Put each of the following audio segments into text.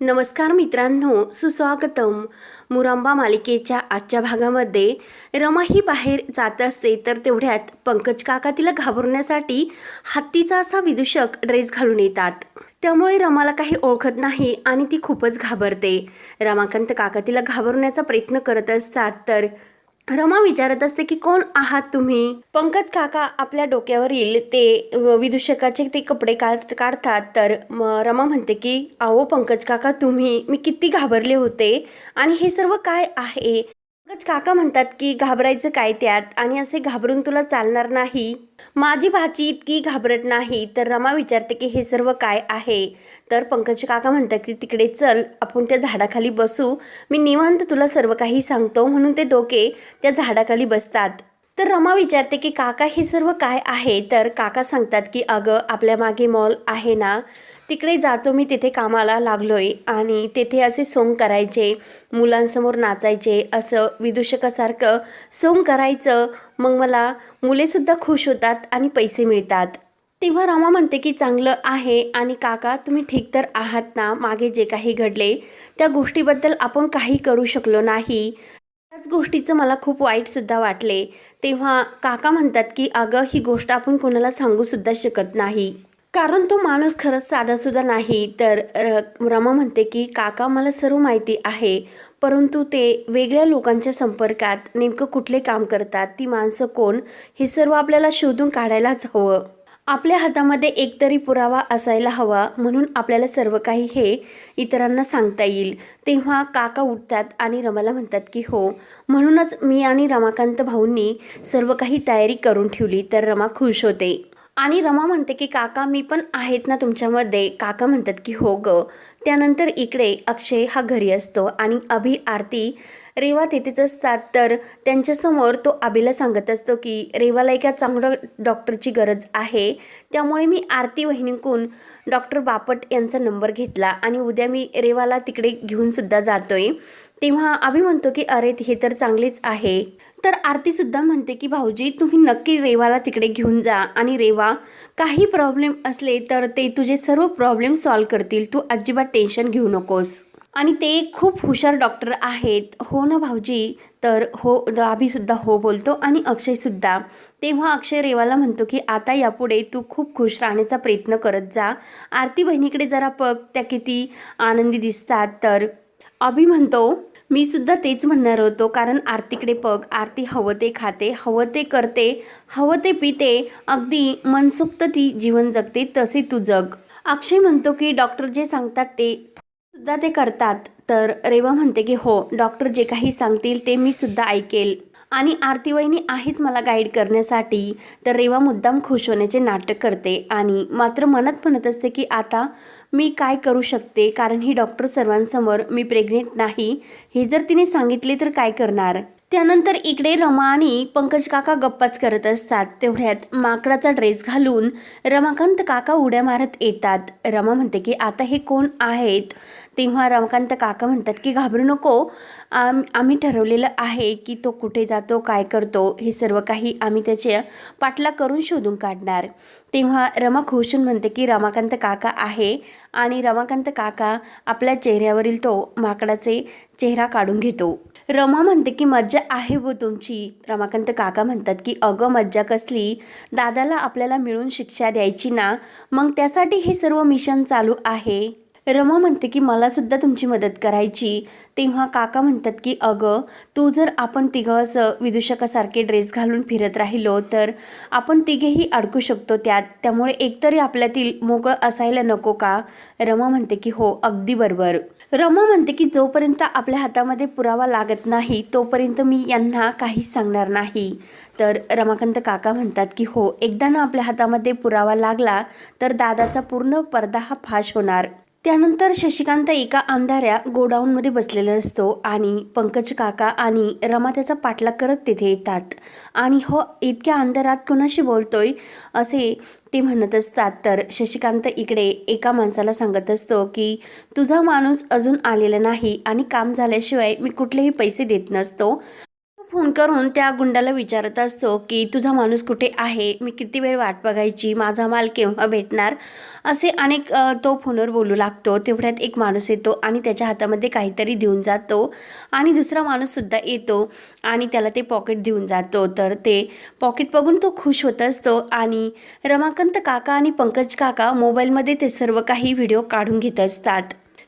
नमस्कार मित्रांनो सुस्वागतम. मुरांबा मालिकेच्या आजच्या भागामध्ये रमा ही बाहेर जात असते तर तेवढ्यात पंकज काका तिला घाबरण्यासाठी हत्तीचा असा विदूषक ड्रेस घालून येतात. त्यामुळे रमाला काही ओळखत नाही आणि ती खूपच घाबरते. रमाकांत काका तिला घाबरण्याचा प्रयत्न करत असतात तर रमा विचारत असते की कोण आहात तुम्ही? पंकज काका आपल्या डोक्यावरील ते विदूषकाचे ते कपडे काढतात. तर रमा म्हणते की अहो पंकज काका तुम्ही मी किती घाबरले होते. आणि हे सर्व काय आहे? पंकज काका म्हणतात की घाबरायचं काय त्यात? आणि असे घाबरून तुला चालणार नाही? माझी भाची इतकी घाबरत नाही तर रमा विचारते की हे सर्व काय आहे? तर पंकज काका म्हणतात की तिकडे चल आपण त्या झाडाखाली बसू. मी निवांत तुला सर्व काही सांगतो म्हणून ते दोघे त्या झाडाखाली बसतात. तर रमा विचारते की काका हे सर्व काय आहे? तर काका सांगतात की अगं आपल्या मागे मॉल आहे ना तिकडे जातो मी तिथे कामाला लागलोय आणि तेथे असे सोंग करायचे मुलांसमोर नाचायचे असं विदूषकासारखं सोंग करायचं. मग मला मुलेसुद्धा खुश होतात आणि पैसे मिळतात. तेव्हा रामा म्हणते की चांगलं आहे आणि काका तुम्ही ठीक तर आहात ना? मागे जे काही घडले त्या गोष्टीबद्दल आपण काही करू शकलो नाही. त्याच गोष्टीचं मला खूप वाईटसुद्धा वाटले. तेव्हा काका म्हणतात की अगं ही गोष्ट आपण कोणाला सांगूसुद्धा शकत नाही. कारण तो माणूस खरंच साधासुद्धा नाही. तर रमा म्हणते की काका मला सर्व माहिती आहे. परंतु ते वेगळ्या लोकांच्या संपर्कात नेमकं कुठले काम करतात? ती माणसं कोण? हे सर्व आपल्याला शोधून काढायलाच हवं. आपल्या हातामध्ये एकतरी पुरावा असायला हवा म्हणून आपल्याला सर्व काही हे इतरांना सांगता येईल. तेव्हा काका उठतात आणि रमाला म्हणतात की हो. म्हणूनच मी आणि रमाकांत भाऊंनी सर्व काही तयारी करून ठेवली तर रमा खुश होते. आणि रमा म्हणते की काका मी पण आहेत ना तुमच्यामध्ये. काका म्हणतात की हो ग. त्यानंतर इकडे अक्षय हा घरी असतो आणि अभि आरती रेवा तेथेच असतात. तर त्यांच्यासमोर तो अभिला सांगत असतो की रेवाला एका चांगल्या डॉक्टरची गरज आहे. त्यामुळे मी आरती वहिनीकून डॉक्टर बापट यांचा नंबर घेतला आणि उद्या मी रेवाला तिकडे घेऊन सुद्धा आहे तेव्हा अभि म्हणतो की अरे हे तर चांगलेच आहे. तर आरतीसुद्धा म्हणते की भाऊजी तुम्ही नक्की रेवाला तिकडे घेऊन जा. आणि रेवा काही प्रॉब्लेम असले तर ते तुझे सर्व प्रॉब्लेम सॉल्व करतील. तू अजिबात टेन्शन घेऊ नकोस. आणि ते खूप हुशार डॉक्टर आहेत. हो ना भाऊजी? तर हो आम्हीसुद्धा हो बोलतो आणि अक्षयसुद्धा तेव्हा अक्षय रेवाला म्हणतो की आता यापुढे तू खूप खुश राहण्याचा प्रयत्न करत जा. आरती बहिणीकडे जरा बघ त्या किती आनंदी दिसतात. तर अभि म्हणतो मी सुद्धा तेच म्हणणार होतो कारण आरतीकडे बघ आरती हवं ते खाते हवं ते करते हवं ते पिते. अगदी मनसोक्त ती जीवन जगते तसे तू जग. अक्षय म्हणतो की डॉक्टर जे सांगतात ते सुद्धा ते करतात. तर रेवा म्हणते की हो डॉक्टर जे काही सांगतील ते मी सुद्धा ऐकेल. आणि आरती वहिनी आहेच मला गाईड करण्यासाठी. तर रेवा मुद्दाम खुश होण्याचे नाटक करते आणि मात्र मनात म्हणत असते की आता मी काय करू शकते? कारण ही डॉक्टर सर्वांसमोर मी प्रेग्नेंट नाही. हे जर तिने सांगितले तर काय करणार? त्यानंतर इकडे रमा आणि पंकज काका गप्पाच करत असतात. तेवढ्यात माकडाचा ड्रेस घालून रमाकांत काका उड्या मारत येतात. रमा म्हणते की आता हे कोण आहेत? तेव्हा रमाकांत काका म्हणतात की घाबरू नको. आम आम्ही ठरवलेलं आहे की तो कुठे जातो काय करतो हे सर्व काही आम्ही त्याचे पाठला करून शोधून काढणार. तेव्हा रमा खुशून म्हणते की रमाकांत काका आहे आणि रमाकांत काका आपल्या चेहऱ्यावरील तो माकडाचे चेहरा काढून घेतो. रमा म्हणते की मज्जा आहे व तुमची. रमाकांत काका म्हणतात की अगं मज्जा कसली? दादाला आपल्याला मिळून शिक्षा द्यायची ना? मग त्यासाठी हे सर्व मिशन चालू आहे. रमा म्हणते की मला सुद्धा तुमची मदत करायची. तेव्हा काका म्हणतात की अगं तू जर आपण तिघं असं विदूषकासारखे ड्रेस घालून फिरत राहिलो तर आपण तिघेही अडकू शकतो त्यात. त्यामुळे एकतरी आपल्यातील मोकळं असायला नको का? रमा म्हणते की हो अगदी बरोबर. रमा म्हणते की जोपर्यंत आपल्या हातामध्ये पुरावा लागत नाही तोपर्यंत मी यांना काहीच सांगणार नाही. तर रमाकांत काका म्हणतात की हो एकदा ना आपल्या हातामध्ये पुरावा लागला तर दादाचा पूर्ण पडदा हा फाश होणार. त्यानंतर शशिकांत एका अंधाऱ्या गोडाऊनमध्ये बसलेला असतो आणि पंकज काका आणि रमा त्याचा पाठलाग करत तिथे येतात. आणि हो इतक्या अंधारात कुणाशी बोलतोय? असे ते म्हणत असतात. तर शशिकांत इकडे एका माणसाला सांगत असतो की तुझा माणूस अजून आलेला नाही आणि काम झाल्याशिवाय मी कुठलेही पैसे देत नसतो. फोन करून त्या गुंडाला विचारत असतो की तुझा माणूस कुठे आहे? मी किती वेळ वाट बघायची? माझा माल केव्हा भेटणार? असे अनेक तो फोनवर बोलू लागतो. तेवढ्यात एक माणूस येतो आणि त्याच्या हातामध्ये काहीतरी देऊन जातो आणि दुसरा माणूससुद्धा येतो आणि त्याला ते पॉकेट देऊन जातो. तर ते पॉकेट बघून तो खुश होत असतो आणि रमाकांत काका आणि पंकज काका मोबाईलमध्ये ते सर्व काही व्हिडिओ काढून घेत असतात.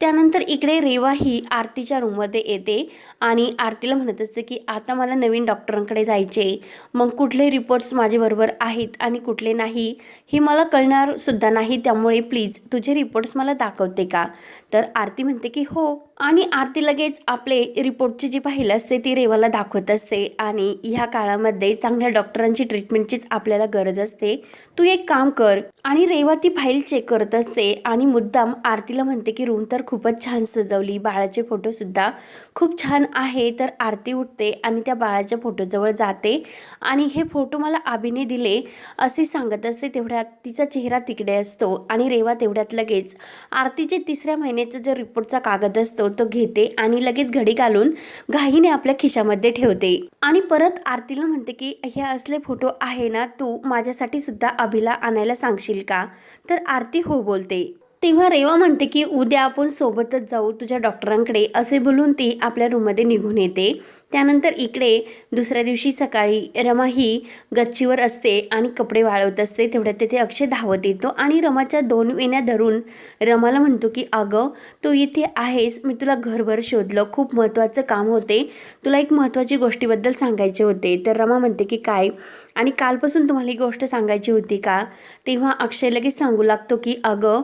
त्यानंतर इकडे रेवा ही आरतीच्या रूममध्ये येते आणि आरतीला म्हणत असते की आता मला नवीन डॉक्टरांकडे जायचे मग कुठले रिपोर्ट्स माझ्याबरोबर आहेत आणि कुठले नाही हे मला कळणारसुद्धा नाही. त्यामुळे प्लीज तुझे रिपोर्ट्स मला दाखवते का? तर आरती म्हणते की हो. आणि आरती लगेच आपले रिपोर्टची जी पाहिलं असते ती रेवाला दाखवत असते. आणि ह्या काळामध्ये चांगल्या डॉक्टरांची ट्रीटमेंटचीच आपल्याला गरज असते. तू एक काम कर. आणि रेवा ती फाईल चेक करत असते. आणि मुद्दाम आरतीला म्हणते की रूम तर खूपच छान सजवली. बाळाचे फोटोसुद्धा खूप छान आहे. तर आरती उठते आणि त्या बाळाच्या फोटोजवळ जाते. आणि हे फोटो मला आबीने दिले असे सांगत असते. तेवढ्यात तिचा चेहरा तिकडे असतो. आणि रेवा तेवढ्यात लगेच आरतीचे तिसऱ्या महिन्याचा जो रिपोर्टचा कागद असतो तो घेते आणि लगेच घडी घालून घाईने आपल्या खिशामध्ये ठेवते. आणि परत आरतीला म्हणते की हे असले फोटो आहे ना तू माझ्यासाठी सुद्धा अभिला आणायला सांगशील का? तर आरती हो बोलते. तेव्हा रेवा म्हणते की उद्या आपण सोबतच जाऊ तुझ्या डॉक्टरांकडे असे बोलून ती आपल्या रूममध्ये निघून येते. त्यानंतर इकडे दुसऱ्या दिवशी सकाळी रमा ही गच्चीवर असते आणि कपडे वाळवत असते. तेवढ्यात तिथे अक्षय धावत येतो आणि रमाच्या दोन वेण्या धरून रमाला म्हणतो की अगं तू इथे आहेस. मी तुला घरभर शोधलं. खूप महत्त्वाचं काम होते. तुला एक महत्त्वाची गोष्टीबद्दल सांगायचे होते. तर रमा म्हणते की काय? आणि कालपासून तुम्हाला ही गोष्ट सांगायची होती का? तेव्हा अक्षय लगेच सांगू लागतो की अगं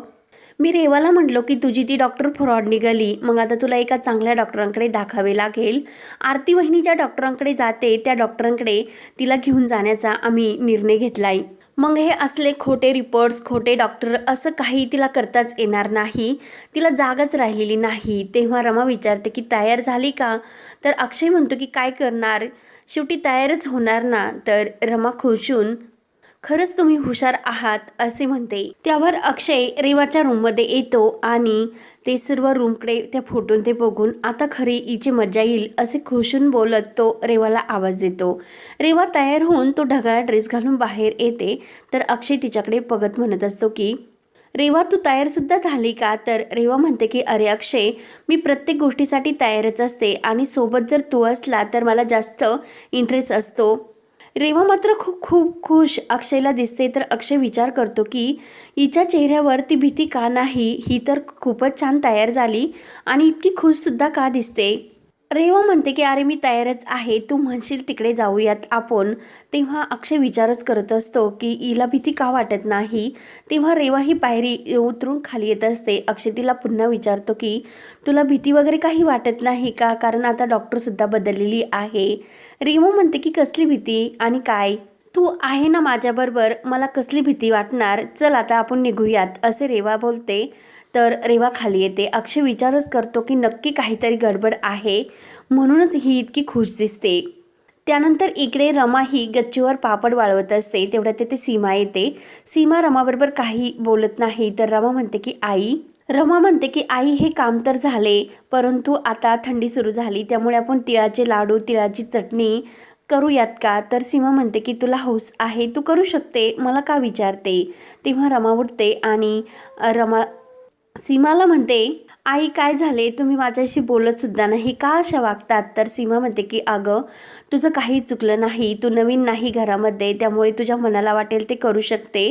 मी रेवाला म्हटलो की तुझी ती डॉक्टर फ्रॉड निघाली. मग आता तुला एका चांगल्या डॉक्टरांकडे दाखवावे लागेल. आरती वहिनी ज्या डॉक्टरांकडे जाते त्या डॉक्टरांकडे तिला घेऊन जाण्याचा आम्ही निर्णय घेतलाय. मग हे असले खोटे रिपोर्ट्स खोटे डॉक्टर असं काही तिला करताच येणार नाही. तिला जागच राहिलेली नाही. तेव्हा रमा विचारते की तयार झाली का? तर अक्षय म्हणतो की काय करणार? शेवटी तयारच होणार ना? तर रमा खुशून खरंच तुम्ही हुशार आहात असे म्हणते. त्यावर अक्षय रेवाच्या रूममध्ये येतो आणि ते सर्व रूमकडे त्या फोटोन ते बघून आता खरी हिची मजा येईल असे खुशून बोलत तो रेवाला आवाज देतो. रेवा तयार होऊन तो ढगाळा ड्रेस घालून बाहेर येते तर अक्षय तिच्याकडे बघत म्हणत असतो की रेवा तू तयारसुद्धा झाली का? तर रेवा म्हणते की अरे अक्षय मी प्रत्येक गोष्टीसाठी तयारच असते आणि सोबत जर तू असला तर मला जास्त इंटरेस्ट असतो. रेवा मात्र खूप खूप खुश. अक्षयला दिसते तर अक्षय विचार करतो की हिच्या चेहऱ्यावर ती भीती का नाही? ही तर खूपच छान तयार झाली आणि इतकी खुशसुद्धा का दिसते? रेवा म्हणते की अरे मी तयारच आहे. तू म्हणशील तिकडे जाऊयात आपण. तेव्हा अक्षय विचारच करत असतो की हिला भीती का वाटत नाही? तेव्हा रेवा ही पायरी उतरून खाली येत असते. अक्षय तिला पुन्हा विचारतो की तुला भीती वगैरे काही वाटत नाही का? कारण आता डॉक्टरसुद्धा बदललेली आहे. रेवा म्हणते की कसली भीती? आणि काय? तू आहे ना माझ्याबरोबर मला कसली भीती वाटणार? चल आता आपण निघूयात असे रेवा बोलते. तर रेवा खाली येते. अक्षय विचारच करतो की नक्की काहीतरी गडबड आहे. म्हणूनच ही इतकी खुश दिसते. त्यानंतर इकडे रमा ही गच्चीवर पापड वाळवत असते. तेवढ्यात तिथे सीमा येते. सीमा रमाबरोबर काही बोलत नाही. तर रमा म्हणते की आई. रमा म्हणते की आई हे काम तर झाले परंतु आता थंडी सुरू झाली. त्यामुळे आपण तिळाचे लाडू तिळाची चटणी करूयात का? तर सीमा म्हणते की तुला हौस आहे तू करू शकते मला का विचारते? तेव्हा रमा उठते आणि रमा सीमाला म्हणते आई काय झाले? तुम्ही माझ्याशी बोलतसुद्धा नाही का अशा वागतात? तर सीमा म्हणते की अगं तुझं काही चुकलं नाही तू नवीन नाही घरामध्ये त्यामुळे तुझ्या मनाला वाटेल ते करू शकते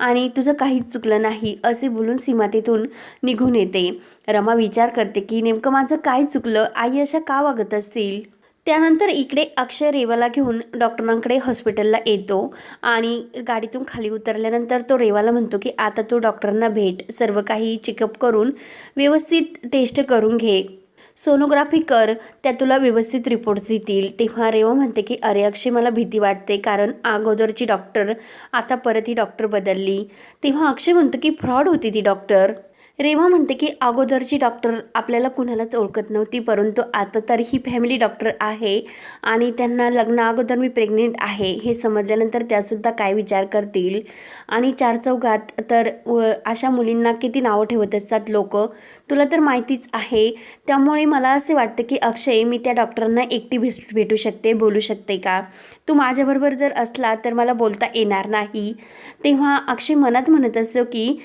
आणि तुझं काहीच चुकलं नाही असे बोलून सीमा तिथून निघून येते. रमा विचार करते की नेमकं माझं काय चुकलं? आई अशा का वागत असतील? त्यानंतर इकडे अक्षय रेवाला घेऊन डॉक्टरांकडे हॉस्पिटलला येतो आणि गाडीतून खाली उतरल्यानंतर तो रेवाला म्हणतो की आता तू डॉक्टरांना भेट. सर्व काही चेकअप करून व्यवस्थित टेस्ट करून घे. सोनोग्राफी कर. त्या तुला व्यवस्थित रिपोर्ट्स देतील. तेव्हा रेवा म्हणते की अरे अक्षय मला भीती वाटते कारण अगोदरची डॉक्टर आता परत ही डॉक्टर बदलली. तेव्हा अक्षय म्हणतो की फ्रॉड होती ती डॉक्टर रेवा म्हणते की अगोदरची डॉक्टर आपल्याला कुणालाच ओळखत नव्हती परंतु आता तर ही फॅमिली डॉक्टर आहे आणि त्यांना लग्ना अगोदर मी प्रेग्नेंट आहे हे समजल्यानंतर त्यासुद्धा काय विचार करतील? आणि चार चौघात तर व अशा मुलींना किती नावं ठेवत असतात लोक तुला तर माहितीच आहे. त्यामुळे मला असे वाटतं की अक्षय मी त्या डॉक्टरांना एकटी भेट भेटू शकते बोलू शकते का? तू माझ्याबरोबर जर असला तर मला बोलता येणार नाही. तेव्हा अक्षय मनात म्हणत असतो की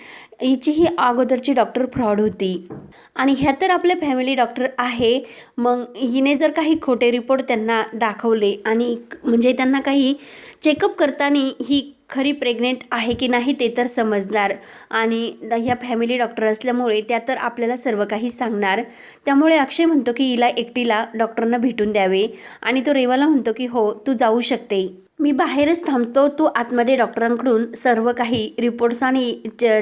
हिची ही अगोदरची डॉक्टर फ्रॉड होती. आणि ह्या तर आपल्या फॅमिली डॉक्टर आहे. मग हिने जर काही खोटे रिपोर्ट त्यांना दाखवले आणि म्हणजे त्यांना काही चेकअप करताना ही खरी प्रेग्नेंट आहे की नाही ते तर समजणार. आणि ह्या फॅमिली डॉक्टर असल्यामुळे त्या तर आपल्याला सर्व काही सांगणार. त्यामुळे अक्षय म्हणतो की हिला एकटीला डॉक्टरांना भेटून द्यावे. आणि तो रेवाला म्हणतो की हो तू जाऊ शकते. मी बाहेरच थांबतो तू आतमध्ये डॉक्टरांकडून सर्व काही रिपोर्ट्स आणि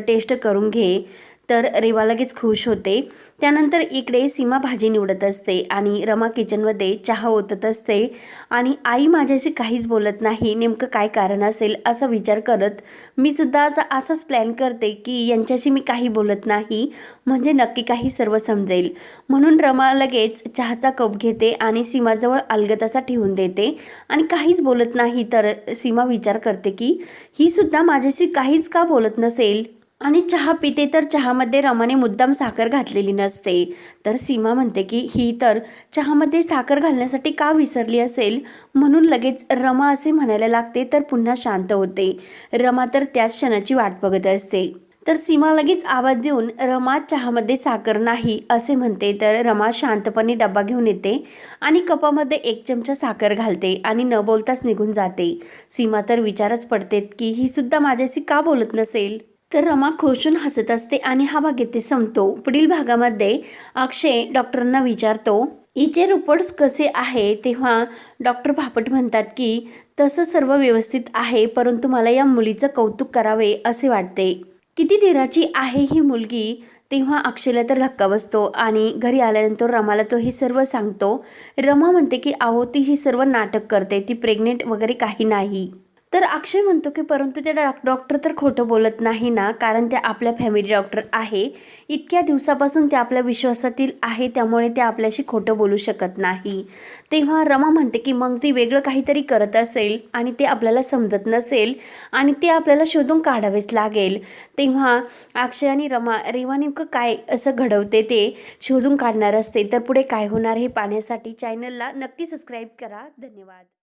टेस्ट करून घे. तर रेवा लगेच खुश होते. त्यानंतर इकडे सीमा भाजी निवडत असते आणि रमा किचनमध्ये चहा ओतत असते. आणि आई माझ्याशी काहीच बोलत नाही नेमकं काय कारण असेल असा विचार करत मी सुद्धा असा असाच प्लॅन करते की यांच्याशी मी काही बोलत नाही म्हणजे नक्की काही सर्व समजेल. म्हणून रमा लगेच चहाचा कप घेते आणि सीमाजवळ अलगद असा ठेवून देते. आणि काहीच बोलत नाही तर सीमा विचार करते की ही सुद्धा माझ्याशी काहीच का बोलत नसेल? आणि चहा पिते तर चहामध्ये रमाने मुद्दाम साखर घातलेली नसते. तर सीमा म्हणते की ही तर चहामध्ये साखर घालण्यासाठी का विसरली असेल? म्हणून लगेच रमा असे म्हणायला लागते तर पुन्हा शांत होते. रमा तर त्याच क्षणाची वाट बघत असते. तर सीमा लगेच आवाज देऊन रमा चहामध्ये साखर नाही असे म्हणते. तर रमा शांतपणे डब्बा घेऊन येते आणि कपामध्ये एक चमचा साखर घालते आणि न बोलताच निघून जाते. सीमा तर विचारच पडते की ही सुद्धा माझ्याशी का बोलत नसेल? तर रमा खोशून हसत असते आणि हा भाग येथे संपतो. पुढील भागामध्ये अक्षय डॉक्टरांना विचारतो हिचे रिपोर्ट्स कसे आहे? तेव्हा डॉक्टर भापट म्हणतात की तसं सर्व व्यवस्थित आहे परंतु मला या मुलीचं कौतुक करावे असे वाटते. किती धीराची आहे ही मुलगी? तेव्हा अक्षयला तर धक्का बसतो आणि घरी आल्यानंतर रमाला तो हे सर्व सांगतो. रमा म्हणते की आहो ती ही सर्व नाटक करते ती प्रेग्नेंट वगैरे काही नाही. तर अक्षय म्हणतो की परंतु त्या डॉ डॉक्टर तर खोटं बोलत नाही ना कारण त्या आपल्या फॅमिली डॉक्टर आहे. इतक्या दिवसापासून त्या आपल्या विश्वासातील आहे त्यामुळे त्या आपल्याशी खोटं बोलू शकत नाही. तेव्हा रमा म्हणते की मग ती वेगळं काहीतरी करत असेल आणि ते आपल्याला समजत नसेल आणि ते आपल्याला शोधून काढावेच लागेल. तेव्हा अक्षय आणि रमा रेवा नेमकं काय असं घडवते ते शोधून काढणार असते. तर पुढे काय होणार हे पाहण्यासाठी चॅनलला नक्की सबस्क्राईब करा. धन्यवाद.